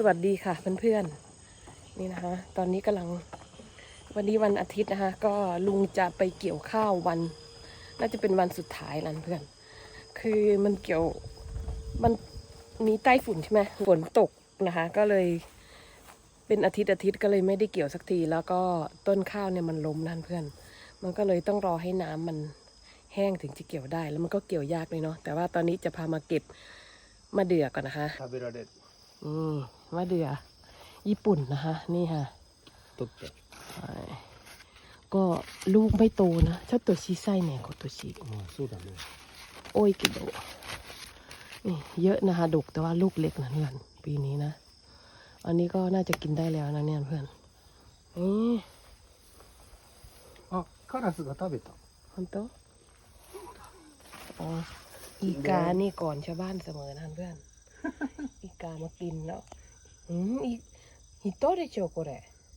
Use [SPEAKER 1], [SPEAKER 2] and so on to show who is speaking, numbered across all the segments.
[SPEAKER 1] สวัสดีค่ะเพื่อนๆนี่นะคะ ตอนนี้กำลังวันนี้วันอาทิตย์นะคะ ก็ลุงจะไปเกี่ยวข้าววัน น่าจะเป็นวันสุดท้ายแล้วเพื่อน คือมันเกี่ยวมันมีใต้ฝุ่นใช่ไหมฝนตกนะคะ ก็เลยเป็นอาทิตย์อาทิตย์ก็เลยไม่ได้เกี่ยวสักที แล้วก็ต้นข้าวเนี่ยมันล้มนั่นเพื่อน มันก็เลยต้องรอให้น้ำมันแห้งถึงจะเกี่ยวได้ แล้วมันก็เกี่ยวยากเลยเนาะแต่ว่าตอนนี้จะพามาเก็บมาเดือก่อนนะคะ
[SPEAKER 2] อื
[SPEAKER 1] ม มะเดื่อญี่ปุ่นนะคะ นี่ค่ะ
[SPEAKER 2] 取って
[SPEAKER 1] ใช่ก็ลูกไม่โตนะชอบตัวชีไส้เนี่ยของตัวชี
[SPEAKER 2] まあそうだね
[SPEAKER 1] โอ้ยกิโลนี่เยอะนะคะดกแต่ว่าลูกเล็กนะเพื่อนปีนี้นะ อันนี้ก็น่าจะกินได้แล้วนะเนี่ยเพื่อนนี่
[SPEAKER 2] あカラスが食べた
[SPEAKER 1] ฮันโตะอ๋ออีกานี่ก่อนชาวบ้านเสมอนะเพื่อน อีกามากินแล้วอื มอีฮิโตะเดโชโกเร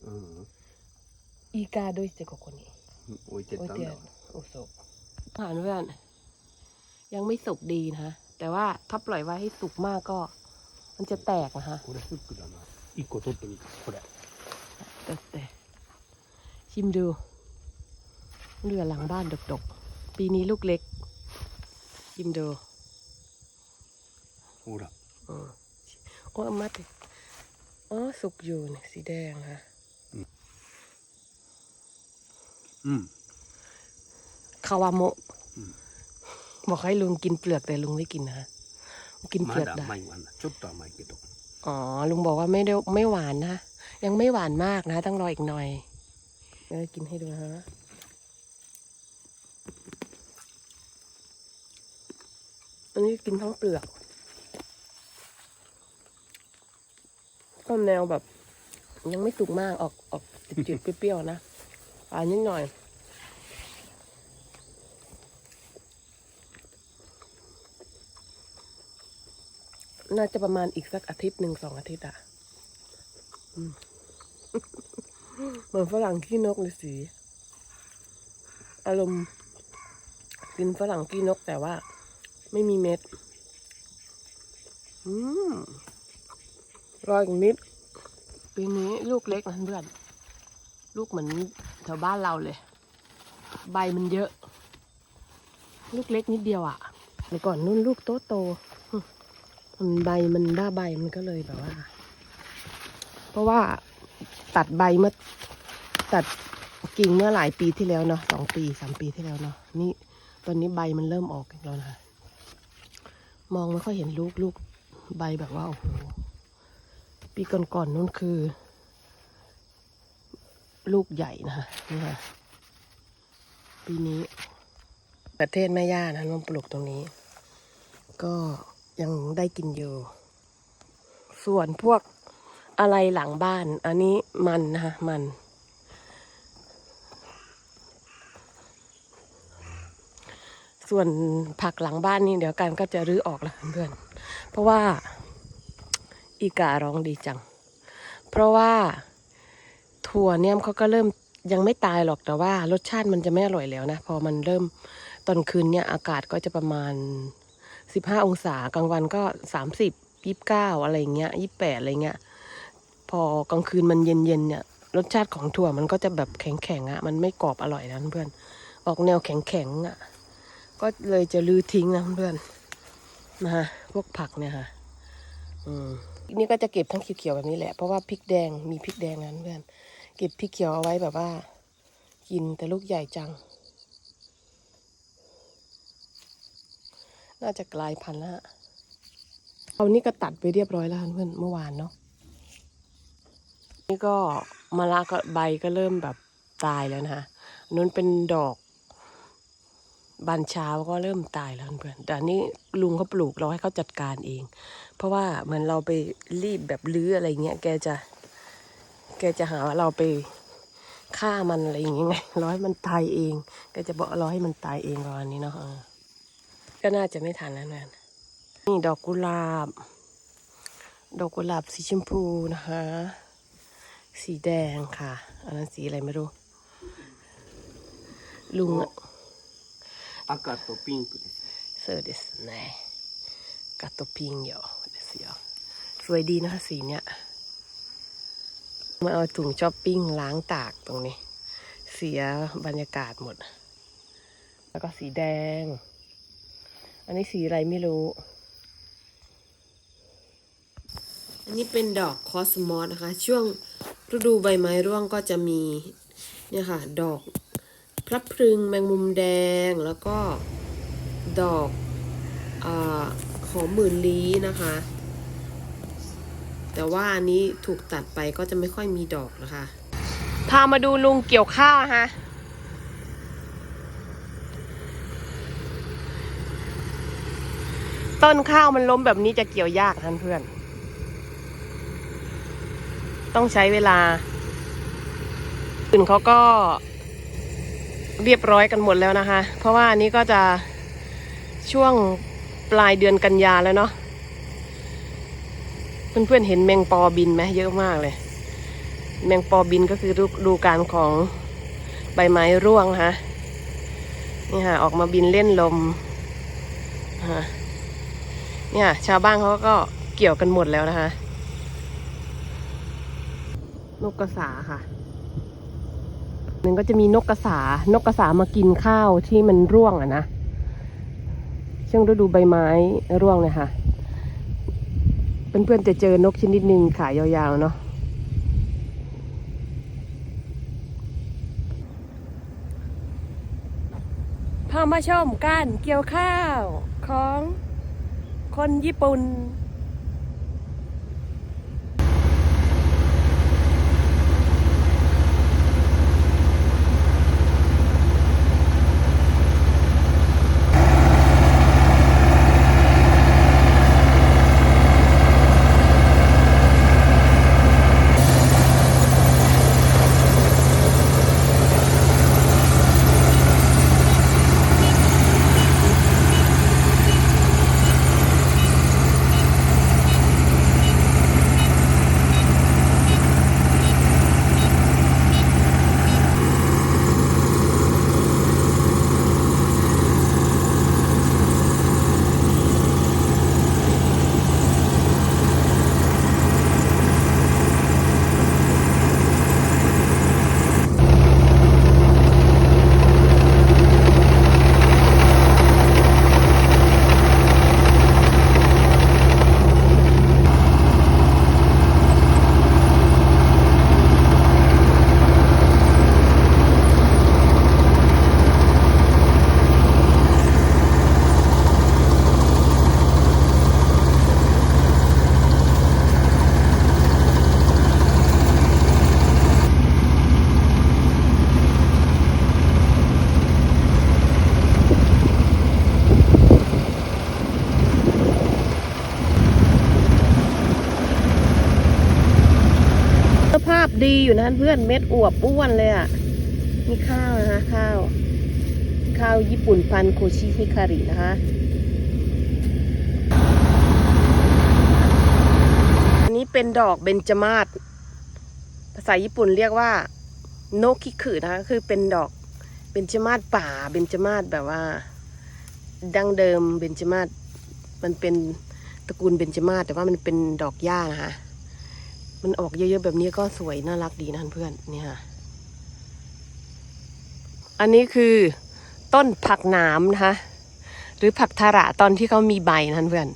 [SPEAKER 2] うん
[SPEAKER 1] อีกาโดยสเตโกโกนี่
[SPEAKER 2] 置いてっ
[SPEAKER 1] โอ้ย
[SPEAKER 2] たん
[SPEAKER 1] เตีย
[SPEAKER 2] だ
[SPEAKER 1] นโอ้สุกผ่านเพื่อนยังไม่สุกดีนะแต่ว่าถ้าปล่อยไว้ให้สุกมากก็ มันจะแตกนะฮะ
[SPEAKER 2] これフックだな一個取ってみてこれ
[SPEAKER 1] แต่แต่ชิมดูเรือหลังบ้านดกๆ ปีนี้ลูกเล็ก ชิมดู
[SPEAKER 2] ほら
[SPEAKER 1] อืมโอ้ยมัดดิ อ๋อ สุกอยู่เนี่ยสีแดงค่ะ
[SPEAKER 2] อืม
[SPEAKER 1] คาวาโมะบอกให้ลุงกินเปลือกแต่ลุงไม่กินนะกินเปลือกได้
[SPEAKER 2] ไม่หวานชุบต่อไม่กินตก
[SPEAKER 1] อ๋อ ลุงบอกว่าไม่ได้ไม่หวานนะ ยังไม่หวานมากนะ ต้องรออีกหน่อยเดี๋ยวกินให้ดูฮะอันนี้กินทั้งเปลือก ก็แนวแบบ ยังไม่สุกมากออกออกจืดๆเปรี้ยวๆนะหวานนิดหน่อยน่าจะประมาณอีกสักอาทิตย์หนึ่งสองอาทิตย์อะเหมือนฝรั่งขี้นกเลยสี อารมณ์กินฝรั่งขี้นกแต่ว่า ไม่มีเม็ด อืมรออีกนิด ปีนี้ลูกเล็กนะเพื่อน ลูกเหมือนแถวบ้านเราเลย ใบมันเยอะ ลูกเล็กนิดเดียวอะ่ะเมื่อก่อนนุ่นลูกโตโตมันใบมันบ้าใบมันก็เลยแบบว่า เพราะว่าตัดใบเมื่อตัดกิ่งเมื่อหลายปีที่แล้วเนาะสองปีสามปีที่แล้วเนาะนี่ตอนนี้ใบมันเริ่มออกแล้วนะมองไม่ค่อยเห็นลูกลูกใบแบบว่าโอ้โห ปีก่อนๆนู้นคือ ลูกใหญ่นะคะนี่ค่ะปีนี้ประเทศแม่ย่านะมันปลูกตรงนี้ ก็ยังได้กินอยู่ ส่วนพวกอะไรหลังบ้าน อันนี้มันนะคะมัน ส่วนผักหลังบ้านนี่เดี๋ยวกันก็จะรื้อออกแล้วเพื่อนเพราะว่า อีการ้องดีจัง เพราะว่าถั่วเนี่ยเขาก็เริ่มยังไม่ตายหรอกแต่ว่ารสชาติมันจะไม่อร่อยแล้วนะ พอมันเริ่มตอนคืนเนี่ยอากาศก็จะประมาณสิบห้าองศากลางวันก็สามสิบยี่สิบเก้าอะไรเงี้ยยี่แปดอะไรเงี้ย พอกลางคืนมันเย็นเย็นๆเนี่ยรสชาติของถั่วมันก็จะแบบแข็งแข็งๆอะมันไม่กรอบอร่อยนะเพื่อน ออกแนวแข็งแข็งอะก็เลยจะลือทิ้งนะเพื่อนนะฮะพวกผักเนี่ยค่ะ อืม นี่ก็จะเก็บทั้งเขียวๆแบบนี้แหละเพราะว่าพริกแดงมีพริกแดงนั้นเพื่อนเก็บพริกเขียวเอาไว้แบบว่า กินแต่ลูกใหญ่จัง น่าจะกลายพันธุ์แล้วฮะเอานี่ก็ตัดไปเรียบร้อยแล้วเพื่อนเมื่อวานเนาะนี่ก็มะละก็ใบก็เริ่มแบบตายแล้วนะคะนนเป็นดอก บานเช้าก็เริ่มตายแล้วเพื่อนแต่นี้ลุงเขาปลูกเราให้เขาจัดการเอง เพราะว่าเหมือนเราไปรีบแบบลื้ออะไรเงี้ย แกจะ แกจะหาว่าเราไปฆ่ามันอะไรอย่างเงี้ยไงรอให้มันตายเอง แกจะบอกรอให้มันตายเองประมาณนี้เนาะก็น่าจะไม่ทันแล้วนั่นนี่ดอกกุหลาบ ดอกกุหลาบสีชมพูนะคะ สีแดงค่ะ อันนั้นสีอะไรไม่รู้ ลุงอะ
[SPEAKER 2] 赤とピンクです
[SPEAKER 1] そうですねガトピンよですよสวยดีนะคะสีเนี้ย
[SPEAKER 2] う
[SPEAKER 1] มาเอาถุงช้อปปิ้งล้างตากตรงนี้ เสียบรรยากาศหมด แล้วก็สีแดง อันนี้สีอะไรไม่รู้ อันนี้เป็นดอกคอสมอสนะคะ ช่วงฤดูใบไม้ร่วงก็จะมีเนี่ยค่ะ ดอก พลับพรึงแมงมุมแดงแล้วก็ดอกอหอมหมื่นลี้นะคะ แต่ว่าอันนี้ถูกตัดไปก็จะไม่ค่อยมีดอกนะคะ พามาดูลุงเกี่ยวข้าวฮะต้นข้าวมันล้มแบบนี้จะเกี่ยวยากท่านเพื่อน ต้องใช้เวลาอื่นเขาก็ เรียบร้อยกันหมดแล้วนะคะ เพราะว่าอันนี้ก็จะช่วงปลายเดือนกันยาแล้วเนาะเพื่อนๆเห็นแมงปอบินไหมเยอะมากเลย แมงปอบินก็คือดูการของใบไม้ร่วงนะคะนี่ค่ะออกมาบินเล่นลมฮะเนี่ยชาวบ้านเขาก็เกี่ยวกันหมดแล้วนะคะนกกระสาค่ะ หนึ่งก็จะมีนกกระสานกกระสามากินข้าวที่มันร่วงอะนะช่วงฤดูใบไม้ร่วงเนี่ยค่ะเพื่อนๆจะเจอนกชนิดหนึ่งขายยาวๆเนาะพามาชมการเกี่ยวข้าวของคนญี่ปุ่น เพื่อนเม็ดอวบอ้วนเลยอะ่ะมีข้าวนะคะข้าว ข้าวญี่ปุ่นพันโคชิฮิคารินะคะอันนี้เป็นดอกเบญจมาศภาษาญี่ปุ่นเรียกว่า โนคิคือนะคะ คือเป็นดอกเบญจมาศป่าเบญจมาศแบบว่า ดั้งเดิมเบญจมาศมันเป็นตระกูลเบญจมาศแต่ว่ามันเป็นดอกหญ้านะคะ มันออกเยอะๆแบบนี้ก็สวยน่ารักดีนะเพื่อนเนี่ยค่ะอันนี้คือต้นผักหนามนะคะหรือผักทาระตอนที่เขามีใบนะเพื่อน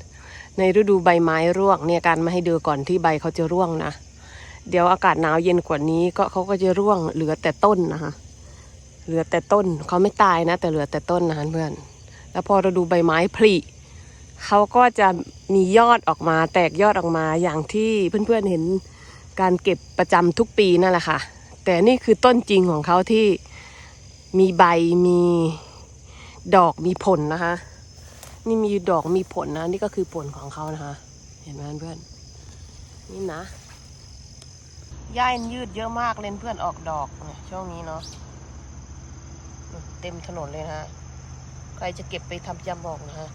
[SPEAKER 1] ในฤดูใบไม้ร่วงเนี่ยการมาให้ดูก่อนที่ใบเขาจะร่วงนะ เดี๋ยวอากาศหนาวเย็นกว่านี้ก็เขาก็จะร่วงเหลือแต่ต้นนะคะเหลือแต่ต้นเขาไม่ตายนะ แต่เหลือแต่ต้นนะเพื่อน แล้วพอเราดูใบไม้ผลิเขาก็จะมียอดออกมา แตกยอดออกมาอย่างที่เพื่อนๆเห็น การเก็บประจำทุกปีนั่นแหละค่ะ แต่นี่คือต้นจริงของเขาที่มีใบมีดอกมีผลนะคะ นี่มีดอกมีผลนะ นี่ก็คือผลของเขานะคะ เห็นไหมเพื่อนนี่นะย่ายยืดเยอะมากเลยเพื่อนออกดอกเนี่ยช่วงนี้เนาะเต็มถนนเลยนะฮะใครจะเก็บไปทำยำบอกนะฮะ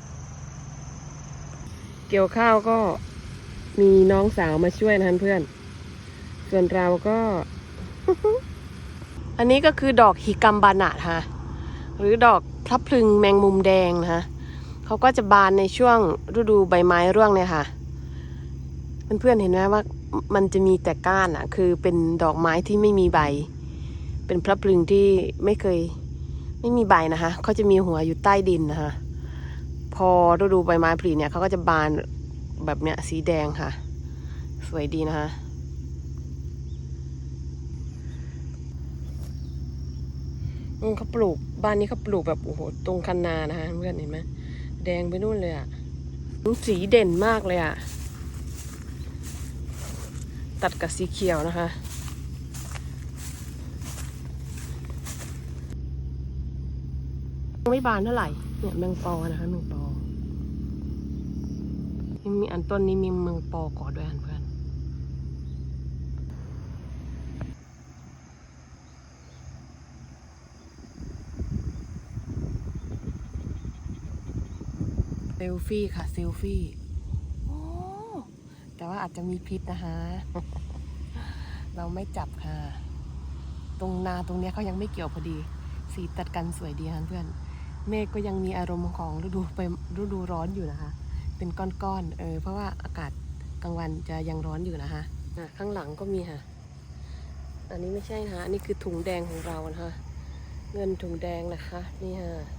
[SPEAKER 1] เกี่ยวข้าวก็มีน้องสาวมาช่วยนะเพื่อน ส่วนเราก็ อันนี้ก็คือดอกฮิกัมบานะฮะหรือดอกพลับพลึงแมงมุมแดงนะคะเขาก็จะบานในช่วงฤดูใบไม้ร่วงเนี่ยค่ะ เพื่อนๆเห็นไหมว่ามันจะมีแต่ก้านอะ คือเป็นดอกไม้ที่ไม่มีใบ เป็นพระพลึงที่ไม่เคยไม่มีใบนะคะเขาจะมีหัวอยู่ใต้ดินนะคะ พอฤดูใบไม้ผลิเนี่ยเขาก็จะบานแบบเนี้ยสีแดงค่ะ สวยดีนะคะ อืมเขาปลูกบ้านนี้เขาปลูกแบบโอ้โหตรงคันนานะคะเพื่อนเห็นไหมแดงไปนู่นเลยอะ่ะสีเด่นมากเลยอะ่ะ ตัดกับสีเขียวนะคะไม่บานเท่าไหร่เนี่ยแมงปอนะคะแมงปอยังมีอันต้นนี้มีแมงปอก่อด้วยอันเพื่อน เซลฟี่ค่ะเซลฟี่โอ้แต่ว่าอาจจะมีพิษนะคะ เราไม่จับค่ะ ตรงนาตรงเนี้ยเขายังไม่เกี่ยวพอดี สีตัดกันสวยดีค่ะเพื่อน เมฆก็ยังมีอารมณ์ของฤดูไปฤดูร้อนอยู่นะคะ เป็นก้อนๆเออเพราะว่าอากาศกลางวันจะยังร้อนอยู่นะคะอะข้างหลังก็มีค่ะ อันนี้ไม่ใช่นะคะอันนี้คือถุงแดงของเรานะคะเงินถุงแดงนะคะ นี่ค่ะ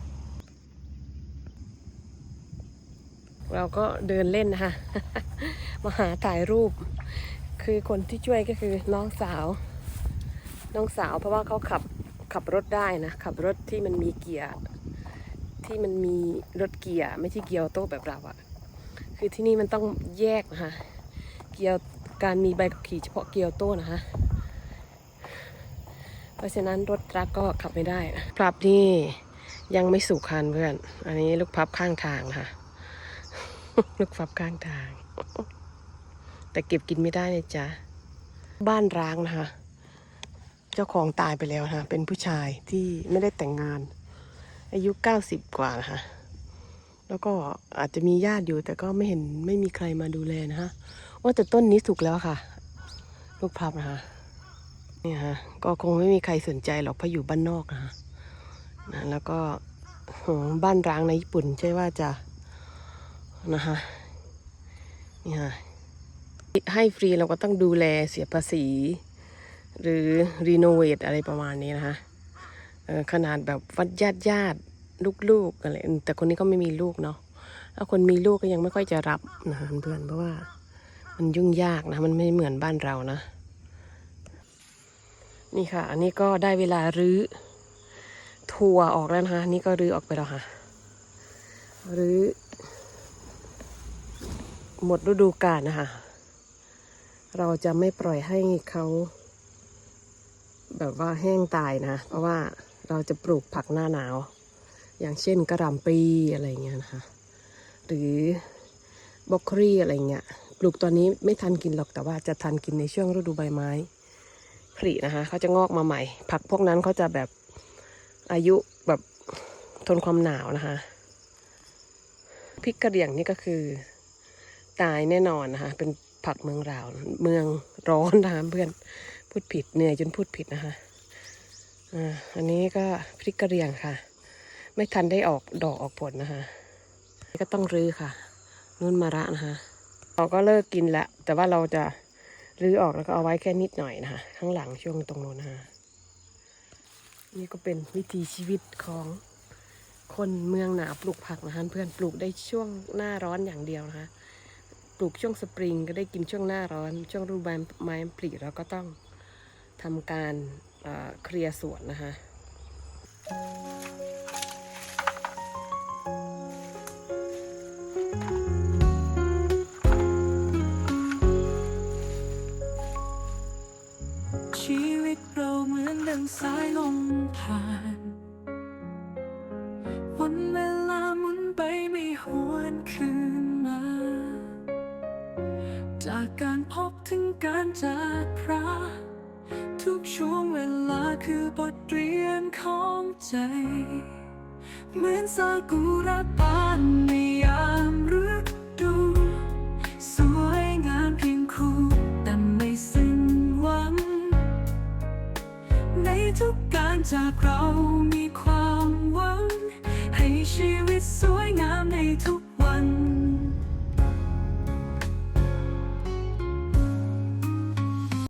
[SPEAKER 1] เราก็เดินเล่นนะคะมาหาถ่ายรูป คือคนที่ช่วยก็คือน้องสาว น้องสาวเพราะว่าเขาขับขับรถได้นะขับรถที่มันมีเกียร์ที่มันมีรถเกียร์ไม่ใช่เกียร์ออโต้แบบเราอะคือที่นี่มันต้องแยกนะคะเกียร์การมีใบขับขี่เฉพาะเกียร์ออโต้นะคะเพราะฉะนั้นรถรัคก็ขับไม่ได้พลับนี่ยังไม่สุกคันเพื่อน อันนี้ลูกพับข้างทางค่ะ ลูกฟับข้างทาง แต่เก็บกินไม่ได้นะจ๊ะ บ้านร้างนะคะ เจ้าของตายไปแล้วนะคะเป็นผู้ชายที่ไม่ได้แต่งงาน อายุเก้าสิบกว่านะคะแล้วก็อาจจะมีญาติอยู่แต่ก็ไม่เห็นไม่มีใครมาดูแลนะคะว่าแต่ต้นนี้สุกแล้วค่ะ ลูกพลับนะคะเนี่ยฮะก็คงไม่มีใครสนใจหรอกเพราะอยู่บ้านนอกนะคะแล้วก็บ้านร้างในญี่ปุ่นใช่ว่าจะ นะคะนี่ค่ะให้ฟรีเราก็ต้องดูแลเสียภาษี หรือรีโนเวทอะไรประมาณนี้นะคะขนาดแบบวัดญาติญาติลูกๆอะไรแต่คนนี้ก็ไม่มีลูกเนาะถ้าคนมีลูกก็ยังไม่ค่อยจะรับนะเพื่อนเพราะว่ามันยุ่งยากนะ มันไม่เหมือนบ้านเรานะ นี่ค่ะ อันนี้ก็ได้เวลารื้อทัวร์ออกแล้วนะคะนี่ก็รื้อออกไปแล้วค่ะรื้อ หมดฤดูกาลนะคะ เราจะไม่ปล่อยให้เขาแบบว่าแห้งตายนะ เพราะว่าเราจะปลูกผักหน้าหนาว อย่างเช่นกระหล่ำปลีอะไรเงี้ยนะคะ หรือบล็อกคลี่อะไรเงี้ย ปลูกตอนนี้ไม่ทันกินหรอก แต่ว่าจะทันกินในช่วงฤดูใบไม้ผลินะคะเขาจะงอกมาใหม่ ผักพวกนั้นเขาจะแบบอายุแบบทนความหนาวนะคะ พริกกระเหรี่ยงนี่ก็คือ ตายแน่นอนนะคะเป็นผักเมืองราว เมืองร้อนนะคะเพื่อนพูดผิดเหนื่อยจนพูดผิดนะคะอ่าอันนี้ก็พริกกระเรียงค่ะ ไม่ทันได้ออกดอกออกผลนะคะก็ต้องรื้อค่ะนุ่นมะระนะคะเราก็เลิกกินละ แต่ว่าเราจะรื้อออกแล้วก็เอาไว้แค่นิดหน่อยนะคะข้างหลังช่วงตรงโน้นนะคะนี่ก็เป็นวิถีชีวิตของคนเมืองหนาวปลูกผักนะคะเพื่อนปลูกได้ช่วงหน้าร้อนอย่างเดียวนะคะ ลูกช่วงสปริงก็ได้กินช่วงหน้าร้อน ช่วงฤดูใบไม้ผลิเราก็ต้องทำการเคลียร์สวนนะคะ
[SPEAKER 3] ชีวิตเราเหมือนดังสายลมผ่าน จากพระ ทุกช่วงเวลาคือบทเรียนของใจ เหมือนซากุระบานในยามฤดู สวยงามเพียงคู่แต่ไม่สิ้นหวัง ในทุกการจากเรามีความ